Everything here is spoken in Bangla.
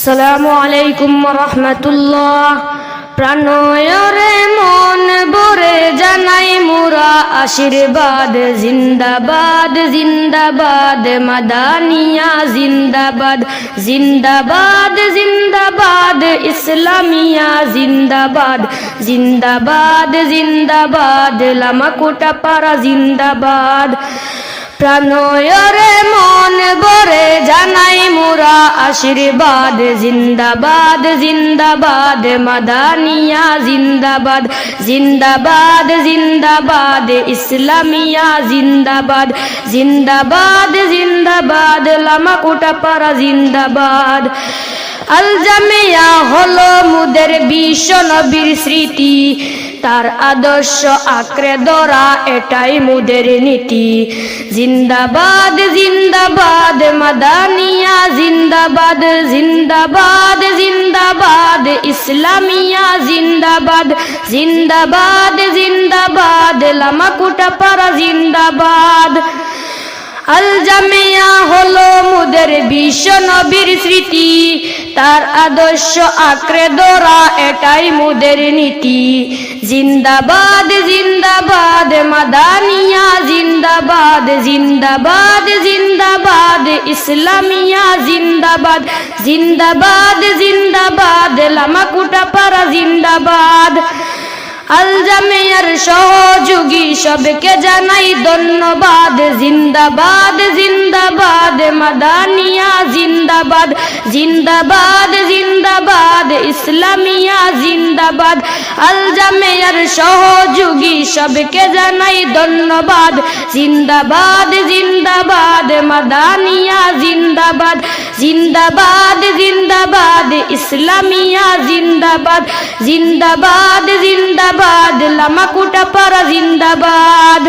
আসসালামু আলাইকুম রহমতুল্লাহ। প্রাণয়রে মন বরে জানাই মুরা আশীর্বাদ, জিন্দাবাদ জিন্দাবাদ, মাদানিয়া, জিন্দাবাদ জিন্দাবাদ জিন্দাবাদ, ইসলামিয়া, জিন্দাবাদ জিন্দাবাদ জিন্দাবাদ, লামাকুটা পারা জিন্দাবাদ। প্রাণয়রে মন বরে জানাই আশীর্বাদ, জিন্দাবাদ জিন্দাবাদ, মাদানিয়া, জিন্দাবাদ জিন্দাবাদ জিন্দাবাদ, ইসলামিয়া, জিন্দাবাদ জিন্দাবাদ জিন্দাবাদ, লামাকুটা পারা জিন্দাবাদ। আল জামিয়া হলো মুদের বিশ্ব নবীর স্মৃতি। তার আদর্শ আঁকড়ে ধরা, এটাই মুদের নীতি। জিন্দাবাদ জিন্দাবাদ, মাদানিয়া, জিন্দাবাদ জিন্দাবাদ জিন্দাবাদ, ইসলামিয়া, জিন্দাবাদ জিন্দাবাদ জিন্দাবাদ, লামাকুটা পারা জিন্দাবাদ। আল জামিয়া হলো মুদের নবীর স্মৃতি, তার আদর্শ আঁকড়ে ধরা এটাই মুদের নীতি। জিন্দাবাদ জিন্দাবাদ, মাদানিয়া, জিন্দাবাদ জিন্দাবাদ জিন্দাবাদ, ইসলামিয়া, জিন্দাবাদ জিন্দাবাদ জিন্দাবাদ, লামাকুটা পারা জিন্দাবাদ। আল জামিয়ার সহযোগী সবকে জানাই ধন্যবাদ। জিন্দাবাদ জিন্দাবাদ মাদানিয়া জিন্দাবাদ জিন্দাবাদ জিন্দাবাদ, ইসলামিয়া জিন্দাবাদ। আল জামিয়ার সহযোগী সবকে জানাই ধন্যবাদ। জিন্দাবাদ জিন্দাবাদ, মাদানিয়া জিন্দাবাদ। জিন্দাবাদ জিন্দাবাদ, ইসলামিয়া জিন্দাবাদ। জিন্দাবাদ জিন্দাবাদ, লামাকুটা পারা জিন্দাবাদ।